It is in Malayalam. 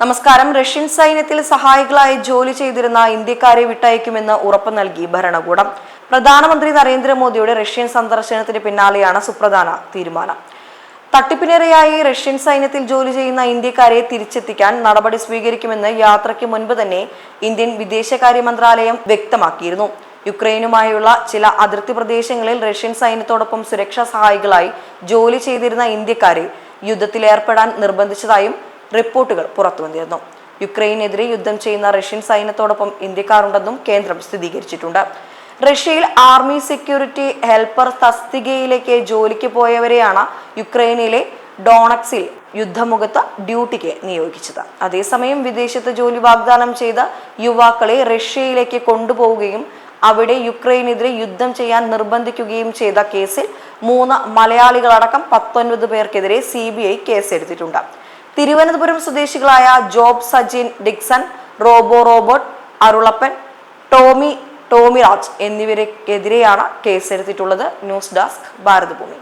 നമസ്കാരം. റഷ്യൻ സൈന്യത്തിൽ സഹായികളായി ജോലി ചെയ്തിരുന്ന ഇന്ത്യക്കാരെ വിട്ടയക്കുമെന്ന് ഉറപ്പ് നൽകി ഭരണകൂടം. പ്രധാനമന്ത്രി നരേന്ദ്രമോദിയുടെ റഷ്യൻ സന്ദർശനത്തിന് പിന്നാലെയാണ് സുപ്രധാന തീരുമാനം. തട്ടിപ്പിനിരയായി റഷ്യൻ സൈന്യത്തിൽ ജോലി ചെയ്യുന്ന ഇന്ത്യക്കാരെ തിരിച്ചെത്തിക്കാൻ നടപടി സ്വീകരിക്കുമെന്ന് യാത്രയ്ക്ക് മുൻപ് തന്നെ ഇന്ത്യൻ വിദേശകാര്യ മന്ത്രാലയം വ്യക്തമാക്കിയിരുന്നു. യുക്രൈനുമായുള്ള ചില അതിർത്തി പ്രദേശങ്ങളിൽ റഷ്യൻ സൈന്യത്തോടൊപ്പം സുരക്ഷാ സഹായികളായി ജോലി ചെയ്തിരുന്ന ഇന്ത്യക്കാരെ യുദ്ധത്തിലേർപ്പെടാൻ നിർബന്ധിച്ചതായും റിപ്പോർട്ടുകൾ പുറത്തുവന്നിരുന്നു യുക്രൈനെതിരെ യുദ്ധം ചെയ്യുന്ന റഷ്യൻ സൈന്യത്തോടൊപ്പം ഇന്ത്യക്കാരുണ്ടെന്നും കേന്ദ്രം സ്ഥിരീകരിച്ചിട്ടുണ്ട്. റഷ്യയിൽ ആർമി സെക്യൂരിറ്റി ഹെൽപ്പർ തസ്തികയിലേക്ക് ജോലിക്ക് പോയവരെയാണ് യുക്രൈനിലെ ഡോണക്സിൽ യുദ്ധമുഖത്ത് ഡ്യൂട്ടിക്ക് നിയോഗിച്ചത്. അതേസമയം വിദേശത്ത് ജോലി വാഗ്ദാനം ചെയ്ത യുവാക്കളെ റഷ്യയിലേക്ക് കൊണ്ടുപോവുകയും അവിടെ യുക്രൈനെതിരെ യുദ്ധം ചെയ്യാൻ നിർബന്ധിക്കുകയും ചെയ്ത കേസിൽ മൂന്ന് മലയാളികളടക്കം പത്തൊൻപത് പേർക്കെതിരെ സി ബി ഐ കേസെടുത്തിട്ടുണ്ട്. തിരുവനന്തപുരം സ്വദേശികളായ job Sajin Dixon robo robot Arulappan Tomy Tomyraj എന്നിവർക്കെതിരെയാണ് കേസെടുത്തിട്ടുള്ളത്. News desk Bharathabhoomi.